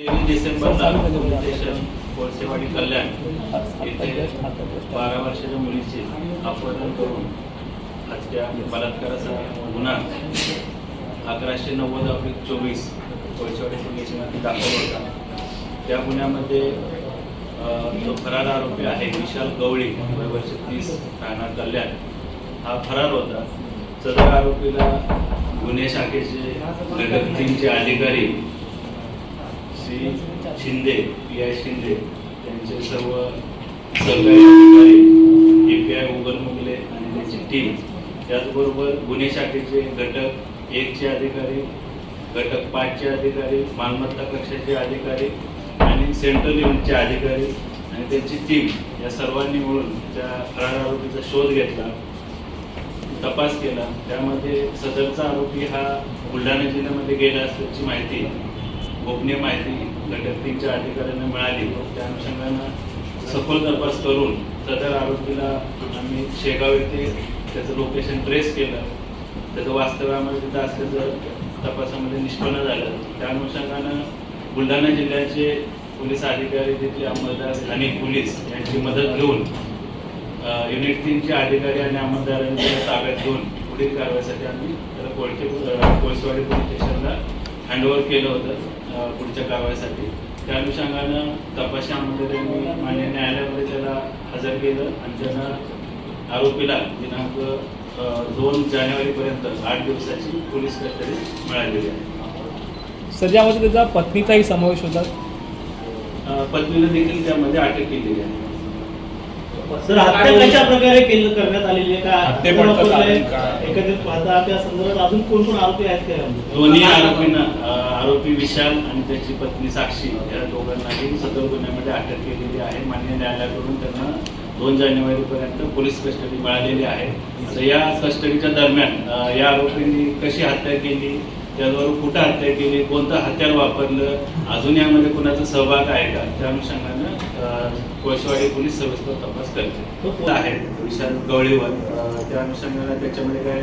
तेवीस डिसेंबरला स्टेशन कोळसेवाडी कल्याण येथे बारा वर्षाच्या मुलीचे अपहरण करून हत्या बलात्काराचा गुन्हा अकराशे नव्वद अब्लिक चोवीस कोळसेवाडी पोलीस स्टेशनमध्ये दाखल होता. त्या गुन्ह्यामध्ये जो फरार आरोपी आहे विशाल गवळी वय वर्ष तीस राहणार कल्याण हा फरार होता. सदर आरोपीला गुन्हे शाखेचे घटक तीनचे अधिकारी श्री शिंदे पी आय शिंदे त्यांचे सर्व सहकारी अधिकारी ए पी आय मुगले आणि त्यांची टीम त्याचबरोबर गुन्हे शाखेचे घटक एकचे अधिकारी घटक पाचचे अधिकारी मालमत्ता कक्षाचे अधिकारी आणि सेंट्रल युनिटचे अधिकारी आणि त्यांची टीम या सर्वांनी मिळून त्या फरार आरोपीचा शोध घेतला तपास केला. त्यामध्ये सदरचा आरोपी हा बुलढाणा जिल्ह्यामध्ये गेला असल्याची माहिती गोपनीय माहिती घटक तीनच्या अधिकाऱ्यांना मिळाली. त्या अनुषंगानं सखोल तपास करून सदर आरोपीला आम्ही शेगाव येथे त्याचं लोकेशन ट्रेस केलं. त्याचं वास्तव्यामध्ये तिथं असल्याचं तपासामध्ये निष्पन्न झालं. त्या अनुषंगानं बुलढाणा जिल्ह्याचे पोलीस अधिकारी तिथले अंमलदार स्थानिक पोलीस यांची मदत घेऊन युनिट तीनचे अधिकारी आणि अंमलदारांच्या ताब्यात घेऊन पुढील कारवाईसाठी आम्ही त्याला कोळके कोळसेवाडी पोलीस स्टेशनला हँडओव्हर केलं होतं. पुढच्या कारवाईसाठी. त्या अनुषंगानं तपासी अंमलदारांनी मान्य न्यायालयामध्ये त्याला हजर केलं आणि त्यांना आरोपीला दिनांक दोन जानेवारीपर्यंत आठ दिवसाची पोलीस कस्टडी मिळालेली आहे. सर यामध्ये त्याचा पत्नीचाही समावेश होता? पत्नीला देखील त्यामध्ये अटक केलेली आहे. सर हत्या कशा प्रकारे केलं करण्यात आलेली आहे? का हत्येपण कसं आहे? का? एकत्रित पाहता त्या संदर्भात अजून कोण कोण आरोपी आहेत का दोन्ही आरोपींना आरोपी विशाल आणि त्याची पत्नी साक्षी या दोघांनाही सदर गुन्ह्यामध्ये अटक केलेली आहे. मान्य न्यायालयाकडून त्यांना दोन जानेवारीपर्यंत पोलीस कस्टडी मिळालेली आहे. या कस्टडीच्या दरम्यान या आरोपींनी कशी हत्या केली? त्याद्वारे कुठं हत्या केली कोणतं हत्यार वापरलं अजून यामध्ये कुणाचा सहभाग आहे का? त्या अनुषंगानं अ, कोळशेवाडी पोलीस सविस्तर तपास करते. आहे विशाल गवळीवर. त्या अनुषंगानं त्याच्यामध्ये काय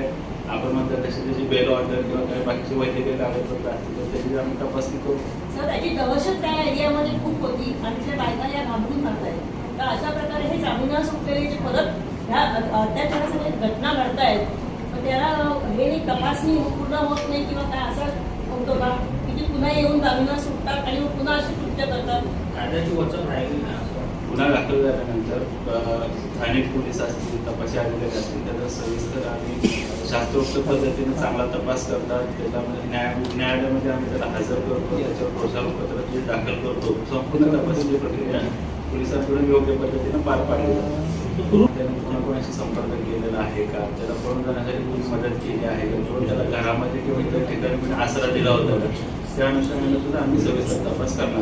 आपण म्हणतात तशी त्याची बेल ऑर्डर किंवा काही बाकीचे वैद्यकीय कागदपत्र असतील तर त्याची आम्ही तपासणी करू. सर त्याची दहशत त्या एरियामध्ये खूप होती. आणि त्या बायका या घाबरून आहेत तर अशा प्रकारे हे जामिना सुटलेले जे परत ह्या अत्याचाराच्या घटना घडतायत. पण त्याला तपासणी पूर्ण होत नाही किंवा काय असं होतं का? की ते पुन्हा येऊन जामिना सुटतात आणि मग पुन्हा अशी कृत्य करतात. कायद्याची वचन राहिली नाही गुन्हा दाखल झाल्यानंतर स्थानिक पोलीस असतील तपासी अधिकारी असतील त्याचा सविस्तर आणि शास्त्रोक्त पद्धतीने चांगला तपास करतात. त्याच्यामध्ये न्याय न्यायालयामध्ये आम्ही त्याला हजर करतो त्याच्यावर प्रोत्साहनपत्र जे दाखल करतो. संपूर्ण तपासाची प्रक्रिया पोलिसांकडून योग्य पद्धतीने पार पाडली जाते. कोणाशी संपर्क केलेला आहे का? त्याला पळून जाण्यासाठी कोणी मदत केली आहे का? किंवा त्याला घरामध्ये किंवा इतर ठिकाणी म्हणजे आसरा दिला होता त्या अनुषंगाने सुद्धा आम्ही सविस्तर तपास करणार